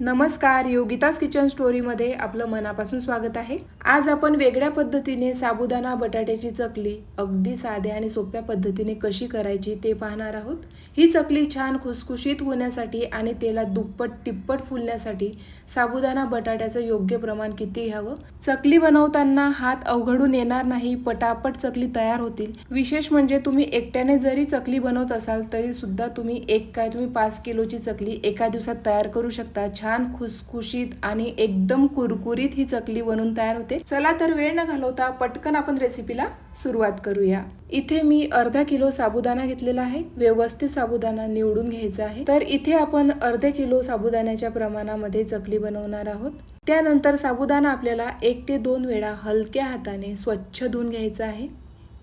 नमस्कार योगिताज किचन स्टोरीमध्ये आपलं मनापासून स्वागत आहे. आज आपण वेगळ्या पद्धतीने साबुदाणा बटाट्याची चकली अगदी साध्या आणि सोप्या पद्धतीने कशी करायची ते पाहणार आहोत. ही चकली छान खुसखुशीत होण्यासाठी आणि तेलात दुप्पट तिप्पट फुलण्यासाठी साबुदाणा बटाट्याचं योग्य प्रमाण किती घ्यावं? चकली बनवताना हात अवघडून येणार नाही पटापट चकली तयार होतील. विशेष म्हणजे तुम्ही एकट्याने जरी चकली बनवत असाल तरी सुद्धा तुम्ही एक काय तुम्ही पाच किलोची चकली एका दिवसात तयार करू शकता. छान खुसखुशीत आणि एकदम कुरकुरीत ही चकली बनून तयार होते. चला तर वेळ न घालवता पटकन आपण रेसिपीला सुरुवात करूया. इथे मी अर्धा किलो साबुदाणा घेतलेला आहे. व्यवस्थित साबुदाणा निवडून घ्यायचा आहे. तर इथे आपण अर्धा किलो साबुदाण्याच्या प्रमाणामध्ये चकली बनवणार आहोत. त्यानंतर साबुदाणा आपल्याला एक ते दोन वेळा हलक्या हाताने स्वच्छ धुवून घ्यायचा आहे.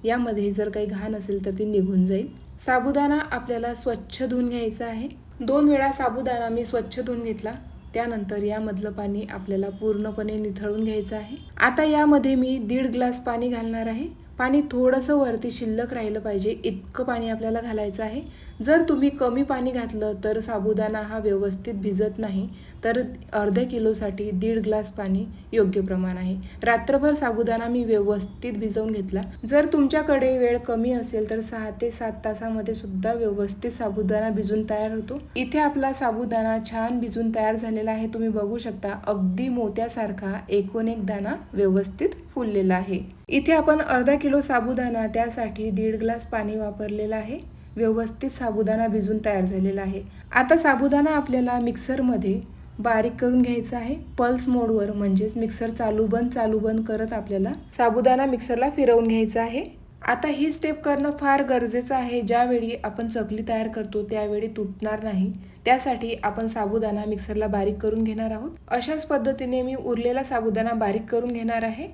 यामध्ये जर काही घाण असेल तर ती निघून जाईल. साबुदाणा आपल्याला स्वच्छ धुवून घ्यायचा आहे. दोन वेळा साबुदाणा मी स्वच्छ धुवून घेतला. त्यानंतर यामधलं पाणी आपल्याला पूर्णपणे निथळून घ्यायचं आहे. आता यामध्ये मी दीड ग्लास पाणी घालणार आहे. पाणी थोडंसं वरती शिल्लक राहिलं पाहिजे. इतकं पाणी आपल्याला घालायचं आहे. जर तुम्ही कमी पाणी घातलं तर साबुदाणा हा व्यवस्थित भिजत नाही. तर अर्ध्या किलोसाठी दीड ग्लास पाणी योग्य प्रमाण आहे. रात्रभर साबुदाणा मी व्यवस्थित भिजवून घेतला. जर तुमच्याकडे वेळ कमी असेल तर सहा ते सात तासामध्ये सुद्धा व्यवस्थित साबुदाणा भिजून तयार होतो. इथे आपला साबुदाणा छान भिजून तयार झालेला आहे. तुम्ही बघू शकता अगदी मोत्यासारखा एकूण एक दाणा व्यवस्थित फुललेला आहे. इथे आपण अर्धा किलो साबुदाणा त्यासाठी दीड ग्लास पाणी वापरलेलं आहे. व्यवस्थित साबुदाणा भिजून तयार झालेला आहे. आता साबुदाणा आपल्याला मिक्सरमध्ये बारीक करून घ्यायचा आहे. पल्स मोडवर म्हणजेच मिक्सर चालू बंद चालू बंद करत आपल्याला साबुदाणा मिक्सरला फिरवून घ्यायचा आहे. आता ही स्टेप करणं फार गरजेचं आहे. ज्यावेळी आपण चकली तयार करतो त्यावेळी तुटणार नाही. त्यासाठी आपण साबुदाणा मिक्सरला बारीक करून घेणार आहोत. अशाच पद्धतीने मी उरलेला साबुदाणा बारीक करून घेणार आहे.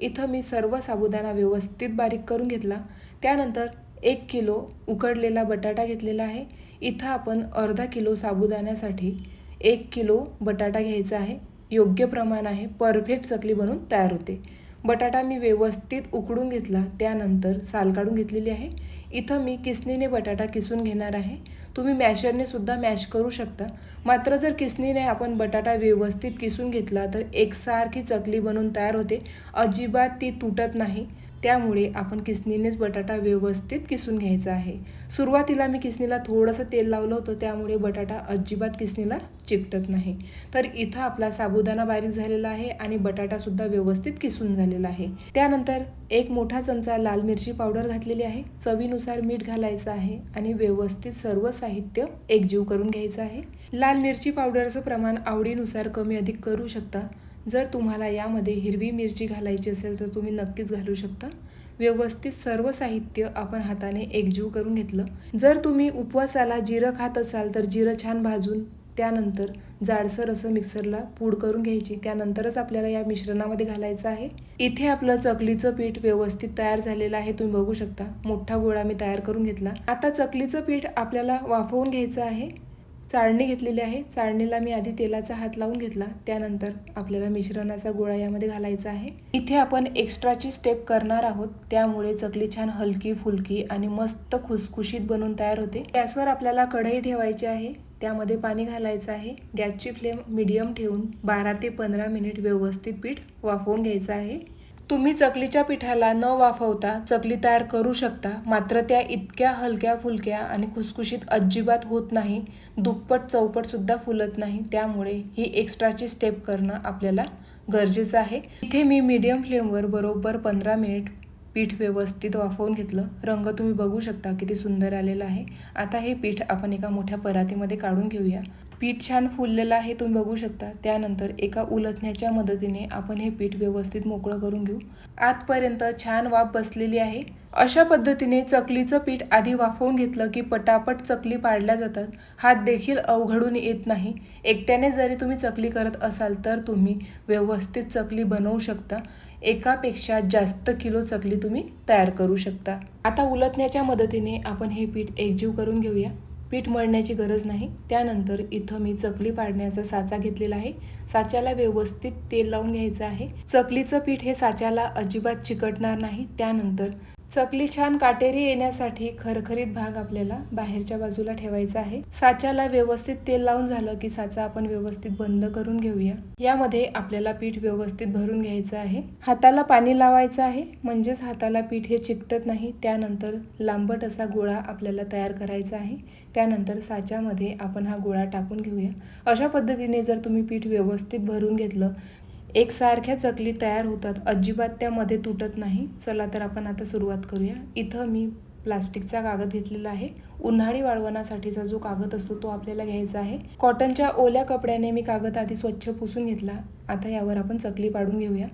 इथं मी सर्व साबुदाणा व्यवस्थित बारीक करून घेतला. त्यानंतर एक किलो उकडलेला बटाटा घेतलेला आहे. इथं आपण अर्धा किलो साबुदाण्यासाठी एक किलो बटाटा घ्यायचा आहे. योग्य प्रमाण आहे. परफेक्ट चकली बनून तयार होते. बटाटा मी व्यवस्थित उकडून घेतला त्यानंतर साल काढून घेतलेली आहे. इथं मी किसनीने बटाटा किसून घेणार आहे. तुम्ही मॅशरने सुद्धा मॅश करू शकता. मात्र जर किसनीने आपण बटाटा व्यवस्थित किसून घेतला तर एकसारखी चकली बनून तयार होते. अजिबात ती तुटत नाही. त्यामुळे आपण किसनीनेच बटाटा व्यवस्थित किसून घ्यायचा आहे. सुरुवातीला मी किसनीला थोडंसं तेल लावलं होतं त्यामुळे बटाटा अजिबात किसनीला चिकटत नाही. तर इथं आपला साबुदाणा बारीक झालेला आहे आणि बटाटासुद्धा व्यवस्थित किसून झालेला आहे. त्यानंतर एक मोठा चमचा लाल मिरची पावडर घातलेली आहे. चवीनुसार मीठ घालायचं आहे आणि व्यवस्थित सर्व साहित्य एकजीव करून घ्यायचं आहे. लाल मिरची पावडरचं प्रमाण आवडीनुसार कमी अधिक करू शकता. जर तुम्हाला यामध्ये हिरवी मिरची घालायची असेल तर तुम्ही नक्कीच घालू शकता. व्यवस्थित सर्व साहित्य आपण हाताने एकजीव करून घेतलं. जर तुम्ही उपवासाला जिरं खात असाल तर जिरं छान भाजून त्यानंतर जाडसर असं मिक्सरला पूड करून घ्यायची. त्यानंतरच आपल्याला या मिश्रणामध्ये घालायचं आहे. इथे आपलं चकलीचं पीठ व्यवस्थित तयार झालेलं आहे. तुम्ही बघू शकता मोठा गोळा मी तयार करून घेतला. आता चकलीचं पीठ आपल्याला वाफवून घ्यायचं आहे. चाळणी घेतलेली आहे. चाळणीला मी आधी तेलाचा हात लावून घेतला. त्यानंतर आपल्याला मिश्रणाचा गोळा यामध्ये घालायचा आहे. इथे आपण एक्स्ट्राची स्टेप करणार आहोत. त्यामुळे चकली छान हलकी फुलकी आणि मस्त खुसखुशीत बनून तयार होते. गॅसवर आपल्याला कढई ठेवायची आहे. त्यामध्ये पाणी घालायचं आहे. गॅसची फ्लेम मिडियम ठेवून बारा ते पंधरा मिनिट व्यवस्थित पीठ वाफवून घ्यायचं आहे. तुम्ही चकलीच्या पिठाला न वाफवता चकली तयार करू शकता. मात्र त्या इतक्या हलक्या फुलक्या आणि खुसखुशीत अजिबात होत नाही. दुप्पट चौपटसुद्धा फुलत नाही. त्यामुळे ही एक्स्ट्राची स्टेप करणं आपल्याला गरजेचं आहे. इथे मी मीडियम फ्लेमवर बरोबर पंधरा मिनिट पीठ व्यवस्थित वाफवून घेतलं. रंग तुम्ही बघू शकता किती सुंदर आलेला आहे. आता हे पीठ आपण एका मोठ्या परातीमध्ये काढून घेऊया. पीठ छान फुललेलं आहे तुम्ही बघू शकता. त्यानंतर एका उलटण्याच्या मदतीने आपण हे पीठ व्यवस्थित मोकळं करून घेऊ. आतपर्यंत छान वाफ बसलेली आहे. अशा पद्धतीने चकलीचं पीठ आधी वाफवून घेतलं की पटापट चकली पाडल्या जातात. हात देखील अवघडून येत नाही. एकट्याने जरी तुम्ही चकली करत असाल तर तुम्ही व्यवस्थित चकली बनवू शकता. एकापेक्षा जास्त किलो चकली तुम्ही तयार करू शकता. आता उलटण्याच्या मदतीने आपण हे पीठ एकजीव करून घेऊया. पीठ मळण्याची गरज नाही. त्यानंतर इथं मी चकली पाडण्याचा साचा घेतलेला आहे. साच्याला व्यवस्थित तेल लावून घ्यायचं आहे. चकलीचं पीठ हे साच्याला अजिबात चिकटणार नाही. त्यानंतर चकली छान काटेरी येण्यासाठी खरखरीत भाग आपल्याला बाहेरच्या बाजूला ठेवायचा आहे. साच्याला व्यवस्थित तेल लावून झालं की साचा आपण व्यवस्थित बंद करून घेऊया. यामध्ये आपल्याला पीठ व्यवस्थित भरून घ्यायचं आहे. हाताला पाणी लावायचं आहे. म्हणजेच हाताला पीठ हे चिकटत नाही. त्यानंतर लांबट असा गोळा आपल्याला तयार करायचा आहे. त्यानंतर साच्यामध्ये आपण हा गोळा टाकून घेऊया. अशा पद्धतीने जर तुम्ही पीठ व्यवस्थित भरून घेतलं एकसारख्या चकली तयार होतात. अजिबात त्यामध्ये तुटत नाही. चला तर आपण आता सुरुवात करूया. इथं मी प्लास्टिकचा कागद घेतलेला आहे. उन्हाळी वाळवणासाठीचा जो कागद असतो तो आपल्याला घ्यायचा आहे. कॉटनच्या ओल्या कपड्याने मी कागद आधी स्वच्छ पुसून घेतला. आता यावर आपण चकली पाडून घेऊया.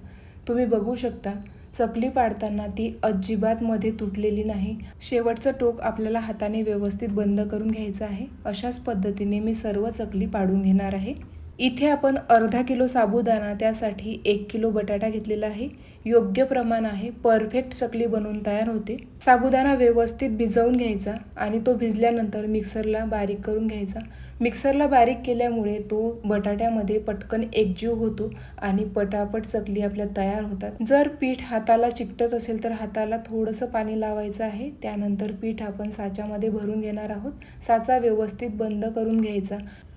तुम्ही बघू शकता चकली पाडताना ती अजिबात मध्ये तुटलेली नाही. शेवटचं टोक आपल्याला हाताने व्यवस्थित बंद करून घ्यायचं आहे. अशाच पद्धतीने मी सर्व चकली पाडून घेणार आहे. इथे आपण अर्धा किलो साबुदाणा त्यासाठी एक किलो बटाटा घेतलेला आहे. योग्य प्रमाण आहे. परफेक्ट चकली बनवून तयार होते. साबुदाणा व्यवस्थित भिजवून घ्यायचा आणि तो भिजल्यानंतर मिक्सरला बारीक करून घ्यायचा. मिक्सरला बारीक केल्यामुळे तो बटाट्यामध्ये पटकन एकजीव होतो आणि पटापट चकली आपल्या तयार होतात. जर पीठ हाताला चिकटत असेल तर हाताला थोडंसं पाणी लावायचं आहे. त्यानंतर पीठ आपण साच्यामध्ये भरून घेणार आहोत. साचा व्यवस्थित बंद करून घ्यायचा.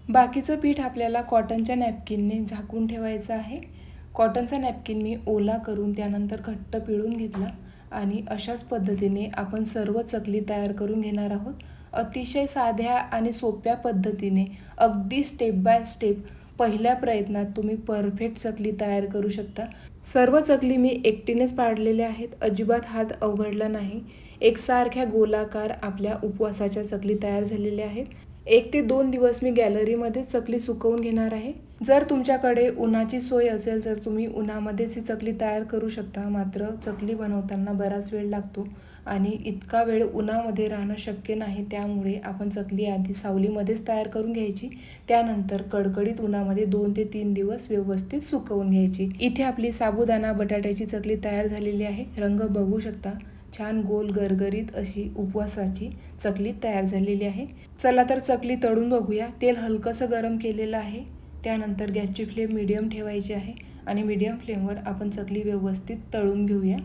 बाकीचं पीठ आपल्याला कॉटनच्या नॅपकिनने झाकून ठेवायचं आहे. कॉटनचा नॅपकिन मी ओला करून त्यानंतर घट्ट पिळून घेतला आणि अशाच पद्धतीने आपण सर्व चकली तयार करून घेणार आहोत. अतिशय साध्या आणि सोप्या पद्धतीने अगदी स्टेप बाय स्टेप पहिल्या प्रयत्नात तुम्ही परफेक्ट चकली तयार करू शकता. सर्व चकली मी एकटीनेच पाडलेल्या आहेत. अजिबात हात अवघडला नाही. एकसारख्या गोलाकार आपल्या उपवासाच्या चकली तयार झालेल्या आहेत. एक ते दोन दिवस मी गॅलरीमध्ये चकली सुकवून घेणार आहे. जर तुमच्याकडे उन्हाची सोय असेल तर तुम्ही उन्हामध्येच ही चकली तयार करू शकता. मात्र चकली बनवताना बराच वेळ लागतो आणि इतका वेळ उन्हामध्ये राहणं शक्य नाही. त्यामुळे आपण चकली आधी सावलीमध्येच तयार करून घ्यायची. त्यानंतर कडकडीत उन्हामध्ये दोन ते तीन दिवस व्यवस्थित सुकवून घ्यायची. इथे आपली साबुदाणा बटाट्याची चकली तयार झालेली आहे. रंग बघू शकता. छान गोल गरगरीत अशी उपवासाची चकली तयार झालेली आहे. चला तर चकली तळून बघूया. तेल हलकंसं गरम केलेलं आहे. त्यानंतर गॅसची फ्लेम मिडियम ठेवायची आहे आणि मिडियम फ्लेमवर आपण चकली व्यवस्थित तळून घेऊया.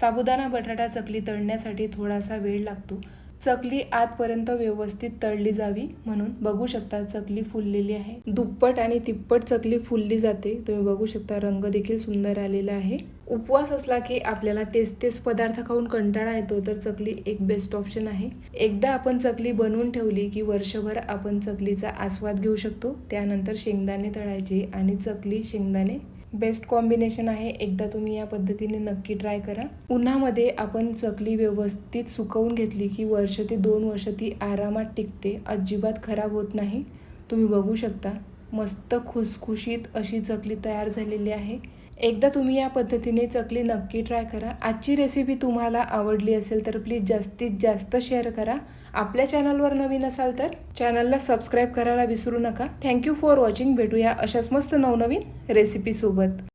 साबुदाणा बटाटा चकली तळण्यासाठी थोडासा वेळ लागतो. चकली आतपर्यंत व्यवस्थित तळली जावी म्हणून बघू शकता चकली फुललेली आहे. दुप्पट आणि तिप्पट चकली फुलली जाते. तुम्ही बघू शकता रंग देखील सुंदर आलेला आहे. उपवास असला की आपल्याला तेच तेच पदार्थ खाऊन कंटाळा येतो तर चकली एक बेस्ट ऑप्शन आहे. एकदा आपण चकली बनवून ठेवली की वर्षभर आपण चकलीचा आस्वाद घेऊ शकतो. त्यानंतर शेंगदाणे तळायचे आणि चकली शेंगदाणे बेस्ट कॉम्बिनेशन आहे. एकदा तुम्ही या पद्धतीने नक्की ट्राय करा. उन्हामध्ये आपण चकली व्यवस्थित सुकवून घेतली की वर्ष ते दोन वर्ष ती आरामात टिकते. अजिबात खराब होत नाही. तुम्ही बघू शकता. मस्त खुसखुशीत अशी चकली तयार झालेली आहे. एकदा तुम्ही या पद्धतीने चकली नक्की ट्राय करा. आजची रेसिपी तुम्हाला आवडली असेल तर प्लीज जास्तीत जास्त शेअर करा. आपल्या चॅनलवर नवीन असाल तर चॅनलला सबस्क्राईब करायला विसरू नका. थँक्यू फॉर वॉचिंग भेटूया अशाच मस्त नवनवीन रेसिपीसोबत